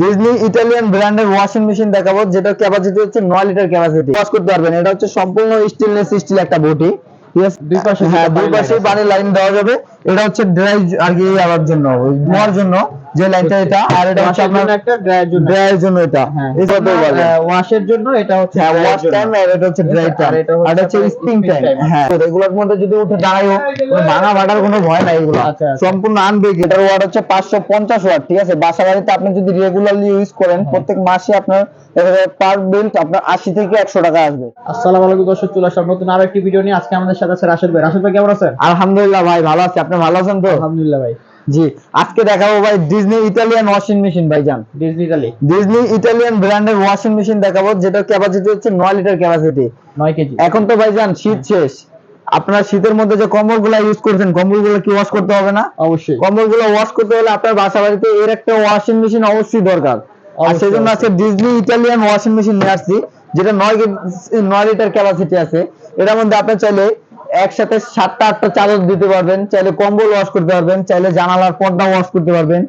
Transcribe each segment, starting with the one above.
Disney Italian ব্র্যান্ডের washing machine দেখাবো যেটা ক্যাপাসিটি হচ্ছে নয় লিটার ক্যাপাসিটি ওয়াশ করতে পারবেন এটা হচ্ছে সম্পূর্ণ স্টেনলেস স্টিল একটা বডি ঠিক দুই পাশে হ্যাঁ দুই পাশে পানির লাইন দেওয়া যাবে। এটা হচ্ছে ড্রাই আর কি আবার জন্য ধোয়ার জন্য। যে লাইনটা এটা আর এটা হচ্ছে আপনার একটা ড্রায়ের জন্য ড্রাইয়ের জন্য এটা। হ্যাঁ। এই বলে। ওয়াশের জন্য এটা হচ্ছে হ্যাঁ ওয়াশ টাইম আর এটা হচ্ছে ড্রাই টাইম আর এটা হচ্ছে spring টাইম হ্যাঁ তো এগুলোর মধ্যে যদি উঠে দাঁড়ায়ও ভাঙা ফাটার কোনো ভয় নাই এগুলো। আচ্ছা, আচ্ছা। সম্পূর্ণ আনবেক এটার ওয়াট হচ্ছে পাঁচশো পঞ্চাশ ওয়াট ঠিক আছে? বাসা বাড়িতে আপনি যদি রেগুলারলি ইউজ করেন হ্যাঁ। প্রত্যেক মাসে আপনার পার বিল আপনার আশি থেকে একশো টাকা আসবে। আসসালামু আলাইকুম দর্শক চলে আসলাম নতুন আরও একটি ভিডিও নিয়ে। আজকে আমাদের সাথে আছে রাশেদ ভাই। রাশেদ ভাই কেমন আছেন? আলহামদুলিল্লাহ ভাই ভালো আছি। আপনি ভালো আছেন তো? আলহামদুলিল্লাহ ভাই। জি আজকে দেখাবো ভাই ডিজনি ইটালিয়ান ওয়াশিং মেশিন ভাইজান। ডিজনি ইটালি ডিজনি ইটালিয়ান ব্র্যান্ডের ওয়াশিং মেশিন দেখাবো যেটার ক্যাপাসিটি হচ্ছে নয় লিটার ক্যাপাসিটি নয় কেজি। এখন তো ভাইজান শীত শেষ। আপনার শীতের মধ্যে যে কম্বলগুলো ইউজ করছেন কম্বলগুলো কি ওয়াশ করতে হবে না? অবশ্যই। কম্বলগুলো ওয়াশ করতে হলে আপনার বাসা বাড়িতে এর একটা ওয়াশিং মেশিন অবশ্যই দরকার। আর অবশ্যই, সেই জন্য অবশ্যই। ডিজনি ইটালিয়ান ওয়াশিং মেশিন নিয়ে আসছি। যেটা নয় নয় লিটার ক্যাপাসিটি আছে এটার মধ্যে আপনি চাইলে একসাথে সাতটা আটটা চাদর দিতে পারবেন চাইলে কম্বল ওয়াশ করতে পারবেন চাইলে জানালার পর্দা ওয়াশ করতে পারবেন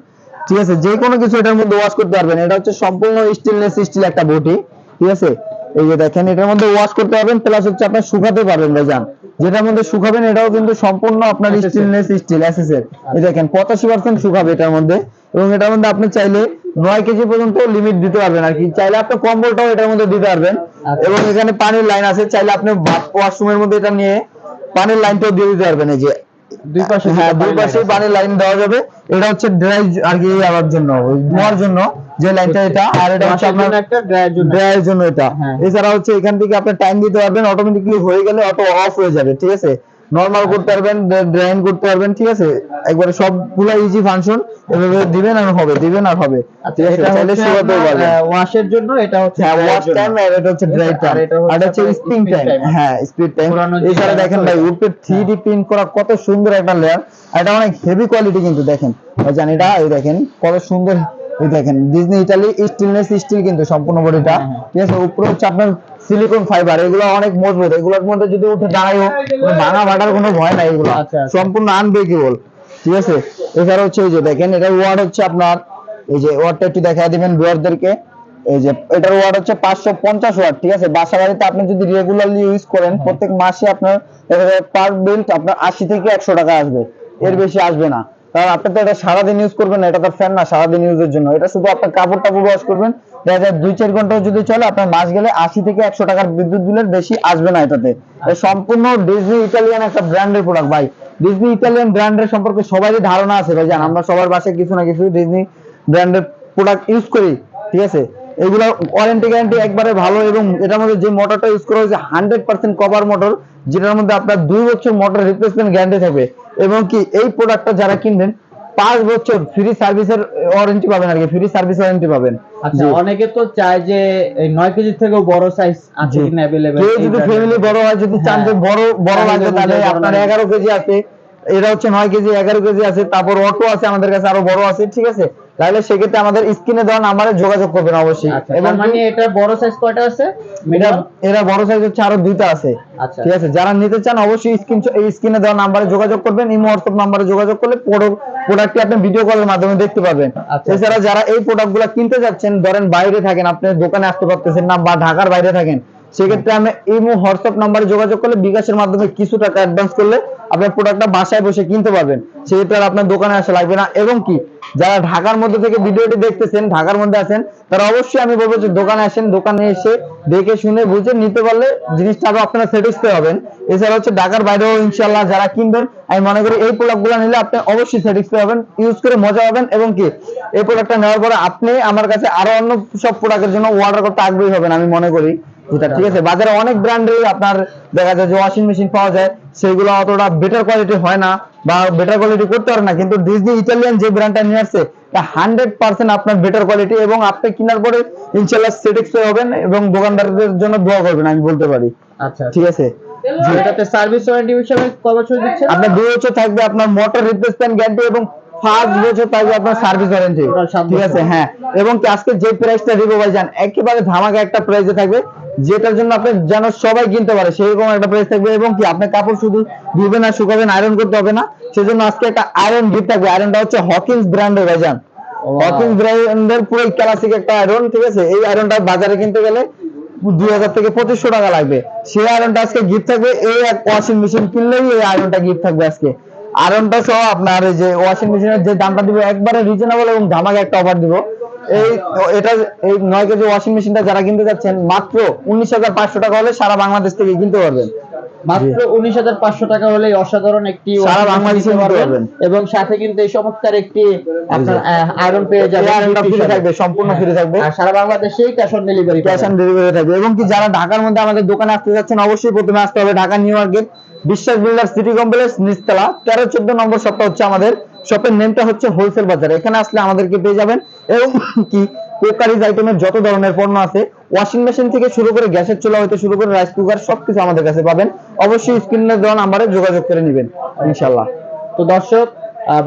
ঠিক আছে? যে কোনো কিছু এটার মধ্যে ওয়াশ করতে পারবেন। এটা হচ্ছে সম্পূর্ণ স্টেনলেস স্টিল একটা বটি ঠিক আছে? এই যে দেখেন এটার মধ্যে ওয়াশ করতে পারবেন প্লাস হচ্ছে আপনার শুকাতে পারবেন ভাইজান। যেটার মধ্যে শুকাবেন এটাও কিন্তু সম্পূর্ণ আপনার স্টেনলেস স্টিল এসএসএর এই দেখেন পঁচাশি পার্সেন্ট শুকাবে এটার মধ্যে এবং এটার মধ্যে আপনি চাইলে নয় কেজি পর্যন্ত লিমিট দিতে পারবেন আর কি। চাইলে আপনি কম্বলটাও এটার মধ্যে দিতে পারবেন। আচ্ছা। এবং এখানে পানির লাইন আছে চাইলে আপনি ওয়াশরুমের মধ্যে এটা নিয়ে পানির লাইনটাও দিয়ে দিতে পারবেন এই যে। দুই পাশে হ্যাঁ দুই পাশে পানির লাইন দেওয়া যাবে। এটা হচ্ছে ড্রাই আর কি আবার জন্য ওই ধোয়ার জন্য যে লাইনটা এটা। আর এটা হচ্ছে আপনার একটা ড্রায়ের জন্য। ড্রাইয়ের জন্য এটা। এছাড়া হচ্ছে এখান থেকে আপনি টাইম দিতে পারবেন অটোমেটিকলি হয়ে গেলে অটো অফ হয়ে যাবে ঠিক আছে? নরমাল করতে পারবেন ড্রাইন করতে পারবেন ঠিক আছে? একবারে সবগুলা ইজি ফাংশন এভাবে দিবেন আর হবে দিবেন আর হবে। আচ্ছা এটা হচ্ছে শুকাতেও পারবেন। ওয়াশের জন্য এটা হচ্ছে হ্যাঁ ওয়াশ টাইম আর এটা হচ্ছে ড্রাই টাইম আর এটা হচ্ছে spring টাইম হ্যাঁ স্পিড টাইম এছাড়া দেখেন ভাই উপরে থ্রি ডি প্রিন্ট করা কত সুন্দর একটা লেয়ার এটা অনেক হেভি কোয়ালিটি কিন্তু দেখেন। জানি এটা এই দেখেন কত সুন্দর। এই দেখেন ডিজনি ইটালি স্টিলনেস স্টিল কিন্তু সম্পূর্ণ বডিটা। হ্যাঁ, হ্যাঁ। ঠিক আছে উপরে হচ্ছে আপনার সিলিকন ফাইবার এগুলো অনেক মজবুত। এগুলোর মধ্যে যদি উঠে দাঁড়ায়ও কোনো ভাঙা ফাটার কোনো ভয় নাই এগুলো। আচ্ছা, আচ্ছা। সম্পূর্ণ আনব্রেকেবল ঠিক আছে? এছাড়া হচ্ছে এই যে দেখেন এটার ওয়ার্ড হচ্ছে আপনার এই যে ওয়ার্ডটা একটু দেখা দিবেন ভিউয়ারদেরকে এই যে এটার ওয়াট হচ্ছে পাঁচশো পঞ্চাশ ওয়াট ঠিক আছে? বাসা বাড়িতে আপনি যদি রেগুলারলি ইউজ করেন হ্যাঁ। প্রত্যেক মাসে আপনার পার বিল আপনার আশি থেকে একশো টাকা আসবে। এর বেশি আসবে না। কারণ আপনি তো এটা সারাদিন ইউজ করবেন না এটা তো ফ্যান না সারাদিন ইউজের জন্য। এটা শুধু আপনার কাপড় টাপড় ওয়াশ করবেন দেখা যায় দুই চার ঘন্টাও যদি চলে আপনার মাস গেলে আশি থেকে একশো টাকার বিদ্যুৎ বিলের বেশি আসবে না এটাতে। সম্পূর্ণ ডিজনি ইটালিয়ান একটা ব্র্যান্ডের প্রোডাক্ট ভাই। ডিজনি ইটালিয়ান ব্র্যান্ডের সম্পর্কে সবারই ধারণা আছে ভাই আমরা সবার বাসায় কিছু না কিছু ডিজনি ব্র্যান্ডের প্রোডাক্ট ইউজ করি ঠিক আছে? এগুলো ওয়ারেন্টি গ্যারান্টি একবারে ভালো এবং এটার মধ্যে যে মোটরটা ইউজ করা হয়েছে হান্ড্রেড পার্সেন্ট কভার মোটর যেটার মধ্যে আপনার দুই বছর মোটর রিপ্লেসমেন্ট গ্যারান্টি থাকবে। এবং কি এই প্রোডাক্টটা যারা কিনবেন পাঁচ বছর ফ্রি সার্ভিসের ওয়ারেন্টি পাবেন আর কি ফ্রি সার্ভিস ওয়ারেন্টি পাবেন। আচ্ছা অনেকে তো চায় যে এই নয় কেজি থেকেও বড় সাইজ আছে। কিনা अवेलेबल কেউ যদি ফ্যামিলি বড় হয় যদি চান যে বড় বড় হ্যাঁ, লাগবে তাহলে আপনার লাগবে। এগারো কেজি আছে এটা হচ্ছে নয় কেজি এগারো কেজি আছে তারপর অটো আছে আমাদের কাছে আরও বড় আছে ঠিক আছে? তাহলে সেক্ষেত্রে আমাদের স্ক্রিনে দেওয়া নাম্বারে যোগাযোগ করবেন অবশ্যই। আচ্ছা এবং মানে এটা বড় সাইজ কয়টা আছে? এটা এরা বড় সাইজ হচ্ছে আরও দুইটা আছে। আচ্ছা। ঠিক আছে? যারা নিতে চান অবশ্যই স্ক্রিন এই স্ক্রিনে দেওয়া নাম্বারে যোগাযোগ করবেন ইমো হোয়াটসঅ্যাপ নাম্বারে যোগাযোগ করলে প্রোডাক্টটি আপনি ভিডিও কলের মাধ্যমে দেখতে পাবেন আচ্ছা। এছাড়া যারা এই প্রোডাক্টগুলো কিনতে যাচ্ছেন ধরেন বাইরে থাকেন আপনি দোকানে আসতে পারতেছেন না বা ঢাকার বাইরে থাকেন সেক্ষেত্রে আমি ইমো হোয়াটসঅ্যাপ নাম্বারে যোগাযোগ করলে বিকাশের মাধ্যমে কিছু টাকা অ্যাডভান্স করলে আপনার প্রোডাক্টটা বাসায় বসে কিনতে পারবেন। সেক্ষেত্রে আর আপনার দোকানে আসা লাগবে না। এবং কি যারা ঢাকার মধ্যে থেকে ভিডিওটি দেখতেছেন ঢাকার মধ্যে আছেন তারা অবশ্যই আমি বলব যে দোকানে আসেন দোকানে এসে দেখে শুনে বুঝে নিতে পারলে জিনিসটা আরও আপনারা স্যাটিসফাই হবেন। এছাড়া হচ্ছে ঢাকার বাইরেও ইনশাল্লাহ যারা কিনবেন আমি মনে করি এই প্রোডাক্টগুলো নিলে আপনি অবশ্যই স্যাটিসফাই হবেন ইউজ করে মজা হবেন এবং কি এই প্রোডাক্টটা নেওয়ার পরে আপনি আমার কাছে আরও অন্য সব প্রোডাক্টের জন্য অর্ডার করতে আগ্রহী হবেন আমি মনে করি। যেটা ঠিক আছে বাজারে অনেক ব্র্যান্ডের আপনার দেখা যায় যে ওয়াশিং মেশিন পাওয়া যায় সেগুলো অতটা বেটার কোয়ালিটি হয় না বা বেটার কোয়ালিটি করতে পারে না কিন্তু ডিজনি ইটালিয়ান যে ব্র্যান্ডটা নিয়ে আসছে তা হান্ড্রেড পার্সেন্ট আপনার বেটার কোয়ালিটি এবং আপনি কেনার পরে ইনশাল্লাহ স্যাটিসফাই হবেন এবং দোকানদারদের জন্য দোয়া করবেন আমি বলতে পারি। আচ্ছা ঠিক আছে? এটাতে সার্ভিস ওয়ারেন্টি হিসেবে কয় বছর দিচ্ছেন? আপনার দুই বছর থাকবে আপনার মোটর রিপ্লেসমেন্ট গ্যারান্টি এবং পাঁচ বছর থাকবে আপনার সার্ভিস ওয়ারেন্টি ঠিক আছে হ্যাঁ। এবং আজকে যে প্রাইসটা দিব ভাই জান একেবারে ধামাকা একটা প্রাইসে থাকবে। যেটার জন্য আপনি যেন সবাই কিনতে পারে সেরকম একটা প্রাইস থাকবে এবং কি আপনি কাপড় শুধু ধুবেন আর শুকাবেন আয়রন করতে হবে না। সেজন্য আজকে একটা আয়রন গিফট থাকবে। আয়রনটা হচ্ছে হকিন্স ব্র্যান্ডের ভাই জান হকিং ব্র্যান্ডের পুরো ক্লাসিক একটা আয়রন ঠিক আছে? এই আয়রনটা বাজারে কিনতে গেলে দুই হাজার থেকে পঁচিশশো টাকা লাগবে। সেই আয়রনটা আজকে গিফট থাকবে। এই এক ওয়াশিং মেশিন কিনলেই এই আয়রনটা গিফট থাকবে আজকে। আয়রনটা সহ আপনার এই যে ওয়াশিং মেশিনের যে দামটা দিব একবারে রিজনেবল এবং ধামাকা একটা অফার দিব। এই এটা এই নয় কেজি ওয়াশিং মেশিনটা যারা কিনতে যাচ্ছেন মাত্র উনিশ হাজার পাঁচশো টাকা হলে সারা বাংলাদেশ থেকে কিনতে পারবেন। মাত্র উনিশ হাজার পাঁচশো টাকা হলে অসাধারণ একটি সারা বাংলাদেশে পারবেন। এবং সাথে কিন্তু এই চমৎকার একটি আপনার আয়রন পেয়ে আয়রনটা ফ্রি থাকবে সম্পূর্ণ ফ্রি থাকবে। আর সারা বাংলাদেশেই cash on delivery cash on delivery থাকবে। এবং কি যারা ঢাকার মধ্যে আমাদের দোকানে আসতে যাচ্ছেন অবশ্যই প্রথমে আসতে হবে Dhaka new market Biswas builder city complex নিচতলা। তেরো চোদ্দ নম্বর সপ্তাহ হচ্ছে আমাদের। শপের নেমটা হচ্ছে হোলসেল বাজার। এখানে আসলে আমাদেরকে পেয়ে যাবেন এবং কি আইটেমের যত ধরনের পণ্য আছে ওয়াশিং মেশিন থেকে শুরু করে গ্যাসের চুলা হতে শুরু করে রাইস কুকার সবকিছু আমাদের কাছে পাবেন। অবশ্যই স্ক্রিনে দেওয়া নাম্বারে যোগাযোগ করে নেবেন ইনশাল্লাহ তো দর্শক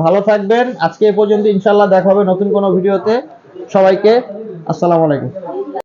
ভালো থাকবেন। আজকে এ পর্যন্ত ইনশাল্লাহ দেখা হবে নতুন কোনো ভিডিওতে। সবাইকে আসসালামু আলাইকুম।